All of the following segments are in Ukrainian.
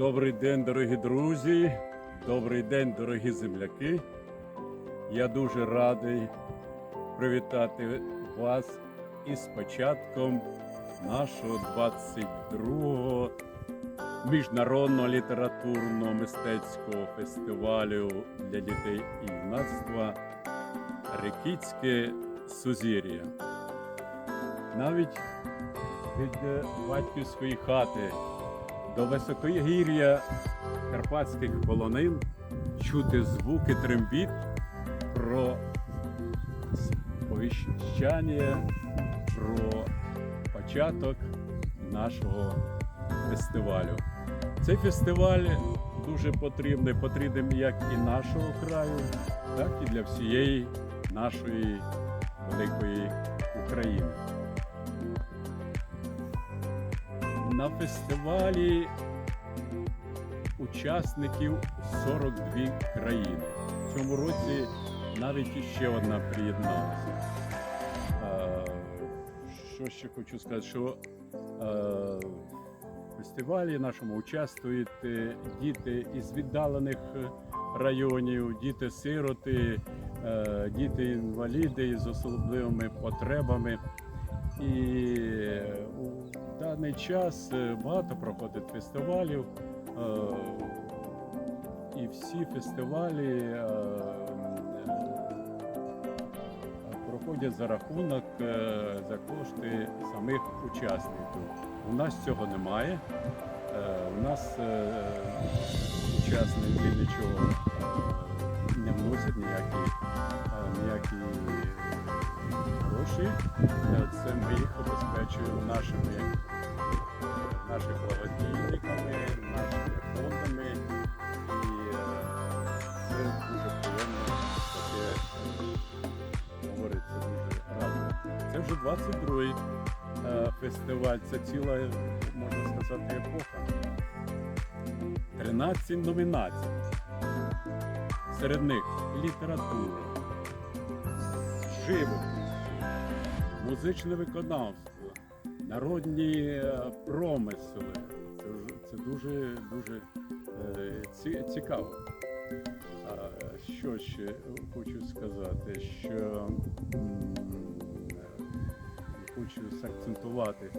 Добрий день, дорогі друзі, добрий день, дорогі земляки. Я дуже радий привітати вас із початком нашого 22-го міжнародного літературного мистецького фестивалю для дітей і юнацтва Рекітське Сузір'я. Навіть від е, батьківської хати до високогір'я карпатських полонин чути звуки трембіт про сповіщання про початок нашого фестивалю. Цей фестиваль дуже потрібний, потрібен як і нашого краю, так і для всієї нашої великої України. На фестивалі учасників 42 країни. В цьому році навіть іще одна приєдналася. Що ще хочу сказати, що в фестивалі нашому участвують е, діти із віддалених районів, діти-сироти, е, діти-інваліди з особливими потребами. І у даний час е, багато проходить фестивалів. е, І всі фестивалі е, проходять за рахунок, за кошти самих учасників. У нас цього немає. У нас учасники нічого не вносять ніякі, ніякі гроші. Е, Це ми їх обезпечуємо нашими нашими благодійниками, нашими фондами. І е, це дуже приємно таке говорити, це дуже радує. Це вже 22-й е, фестиваль, це ціла, можна сказати, епоха. 13 номінацій. Серед них література, живопис, музичне виконавство, народні е, промисли. Це, дуже дуже е, ці- цікаво. Що ще хочу сказати, що хочу акцентувати,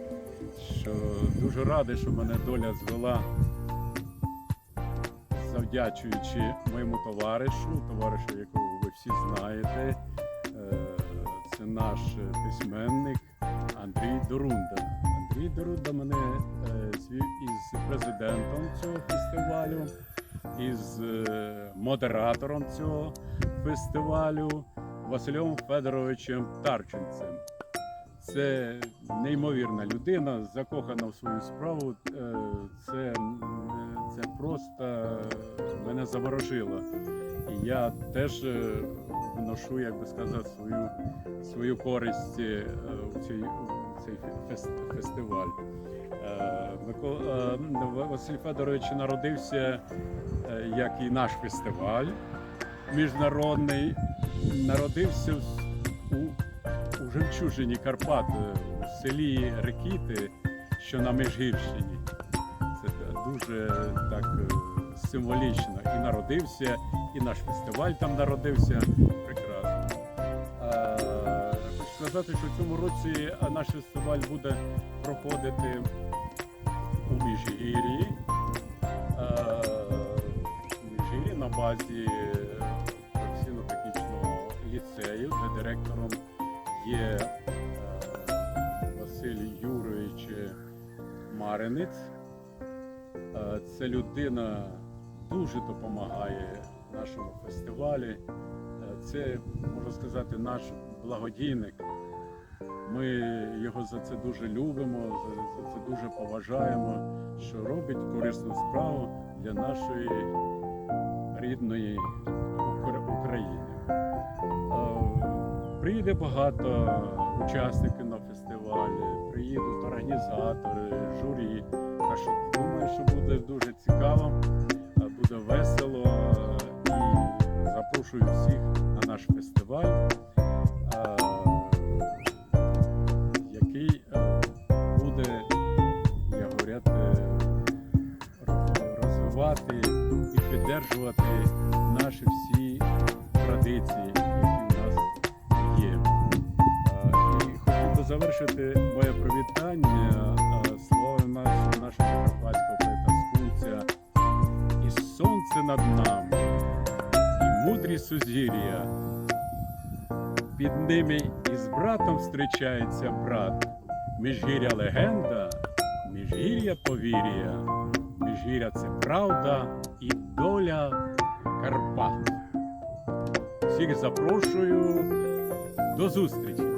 що дуже радий, що мене доля звела, завдячуючи моєму товаришу, товаришу, якого ви всі знаєте. Е, наш письменник Андрій Дорунда. Андрій Дорунда мене е, звів із президентом цього фестивалю, із е, модератором цього фестивалю Василем Федоровичем Тарченцем. Це неймовірна людина, закохана в свою справу. Е, Це, це просто мене заворожило. І я теж е, вношу, як би сказати, свою, свою користь е, у цей, у цей фес- фестиваль. Е, е, В- Василь Федорович народився, е, як і наш фестиваль міжнародний. Народився у, у Жемчужині Карпат, е, у селі Рекіти, що на Межгірщині. Це дуже так е, символічно. І народився, і наш фестиваль там народився. Прекрасно. Е, Хочу сказати, що в цьому році е, наш фестиваль буде проходити у Міжгір'ї. Е, Міжгір'ї на базі професійно-технічного ліцею, де директором є е, Василь Юрович Маринець. Е, Це людина дуже допомагає нашому фестивалі. Е, Це, можна сказати, наш благодійник. Ми його за це дуже любимо, за, це дуже поважаємо, що робить корисну справу для нашої рідної України. Е, Приїде багато учасників на фестивалі, приїдуть організатори, журі. Так що думаю, що буде дуже цікаво, все весело. І запрошую всіх на наш фестиваль, е, який е, буде, як говорять, е, розвивати і піддержувати наші всі традиції, які в нас є. І би завершити моє привітання. Сузір'я. Під ними із братом зустрічається брат. Міжгір'я легенда, міжгір'я повір'я, міжгір'я це правда і доля Карпат. Всіх запрошую до зустрічі!